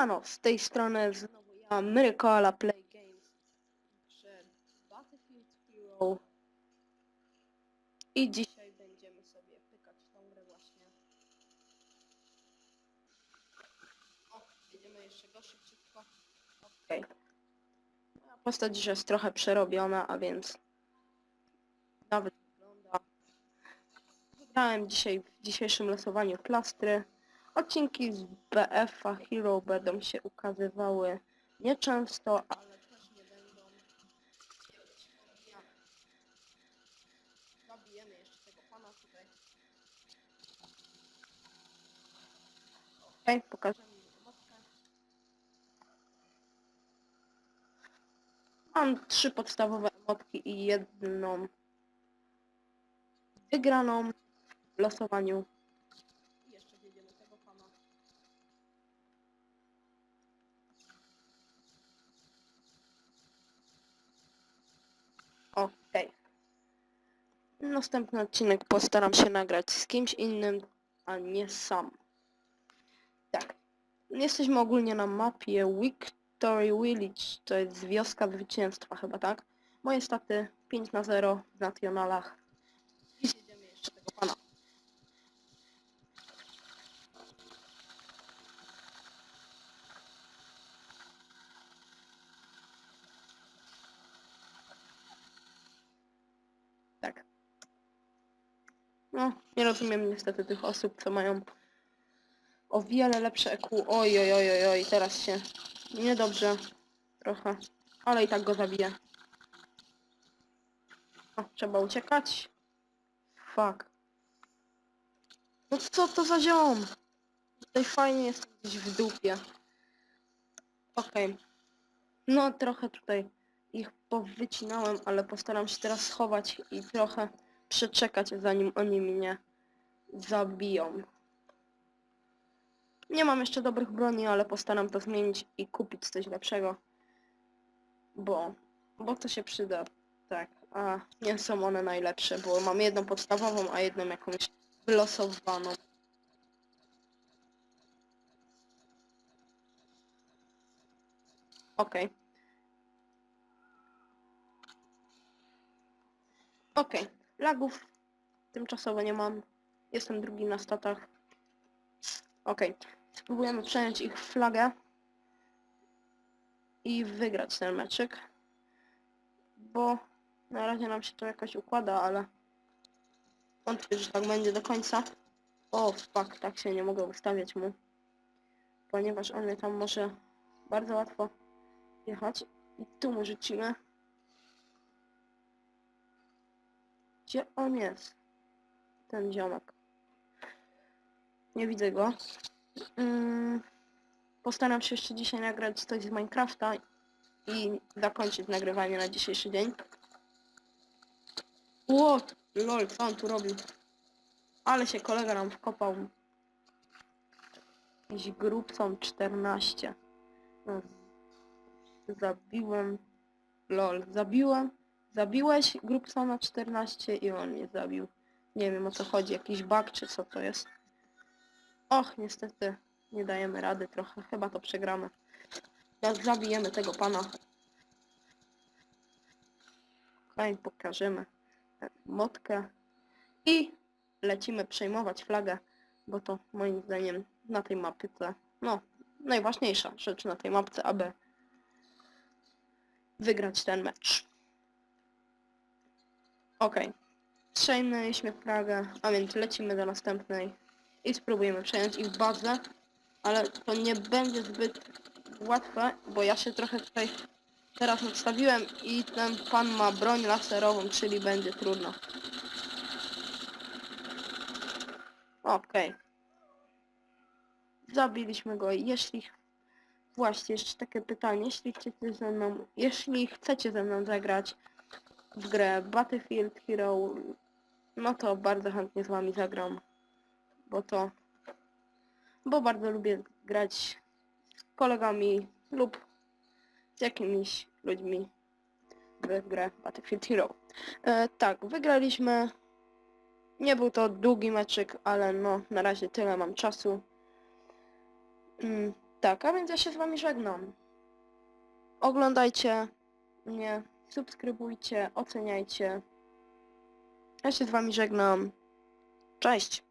Siemano, z tej strony znowu ja, Myrykoala Play Games. Grze Battlefield Hero. I dzisiaj będziemy sobie pykać tą grę właśnie. O, jedziemy jeszcze go szybciutko. Okej. Moja postać już jest trochę przerobiona, a więc nawet wygląda. Wygrałem dzisiaj w dzisiejszym losowaniu plastry. Odcinki z BF-a Hero będą się ukazywały nieczęsto, ale też nie będą. Zabijemy jeszcze tego pana tutaj. Okej, pokażę mi emotkę. Mam trzy podstawowe emotki i jedną wygraną w losowaniu. I jeszcze wjedziemy tego pana. Okej. Następny odcinek postaram się nagrać z kimś innym, a nie sam. Tak. Jesteśmy ogólnie na mapie Victory Village. To jest wioska zwycięstwa chyba, tak? Moje staty 5 na 0 w nacjonalach. I zjedziemy jeszcze tego pana. Tak. No, nie rozumiem niestety tych osób, co mają o wiele lepsze EQ. Oj, oj, oj, oj, oj, teraz się niedobrze trochę, ale i tak go zabiję. O, trzeba uciekać. Fuck. No co to za ziom? Tutaj fajnie jest gdzieś w dupie. Okej. No trochę tutaj ich powycinałem, ale postaram się teraz schować i trochę przeczekać, zanim oni mnie zabiją. Nie mam jeszcze dobrych broni, ale postaram to zmienić i kupić coś lepszego. Bo, bo to się przyda. Tak, a nie są one najlepsze, bo mam jedną podstawową, a jedną jakąś wylosowaną. Okej. Okej, lagów tymczasowo nie mam. Jestem drugi na statach. Okej, spróbujemy przejąć ich flagę i wygrać ten meczyk. Bo na razie nam się to jakoś układa, ale wątpię, że tak będzie do końca. O, fuck, tak się nie mogę ustawiać mu. Ponieważ on mnie tam może bardzo łatwo jechać. I tu mu rzucimy. Gdzie on jest? Ten ziomek. Nie widzę go. Mm, postaram się jeszcze dzisiaj nagrać coś z Minecrafta i zakończyć nagrywanie na dzisiejszy dzień. What? Lol, co on tu robił? Ale się kolega nam wkopał. Jakiś grupcą 14. No, Zabiłem. Lol, zabiłem. Zabiłeś grupcona 14 i on mnie zabił. Nie wiem o co chodzi, jakiś bug czy co to jest. Och, niestety nie dajemy rady trochę, chyba to przegramy. Jak zabijemy tego pana. Okej, pokażemy motkę i lecimy przejmować flagę, bo to moim zdaniem na tej mapce, no, najważniejsza rzecz na tej mapce, aby wygrać ten mecz. Okej, przejmiliśmy flagę, a więc lecimy do następnej i spróbujemy przejąć ich bazę, ale to nie będzie zbyt łatwe, bo ja się trochę tutaj teraz nadstawiłem i ten pan ma broń laserową, czyli będzie trudno. Okej. Zabiliśmy go. Jeśli... Właśnie, jeszcze takie pytanie. Jeśli chcecie ze mną... Jeśli chcecie ze mną zagrać w grę Battlefield Hero, no to bardzo chętnie z wami zagram. Bo to... Bo bardzo lubię grać z kolegami lub z jakimiś ludźmi w grę Battlefield Hero. E, tak, wygraliśmy. Nie był to długi meczyk, ale no na razie tyle mam czasu. Mm, Tak, a więc ja się z wami żegnam. Oglądajcie mnie, subskrybujcie, oceniajcie. Ja się z wami żegnam. Cześć!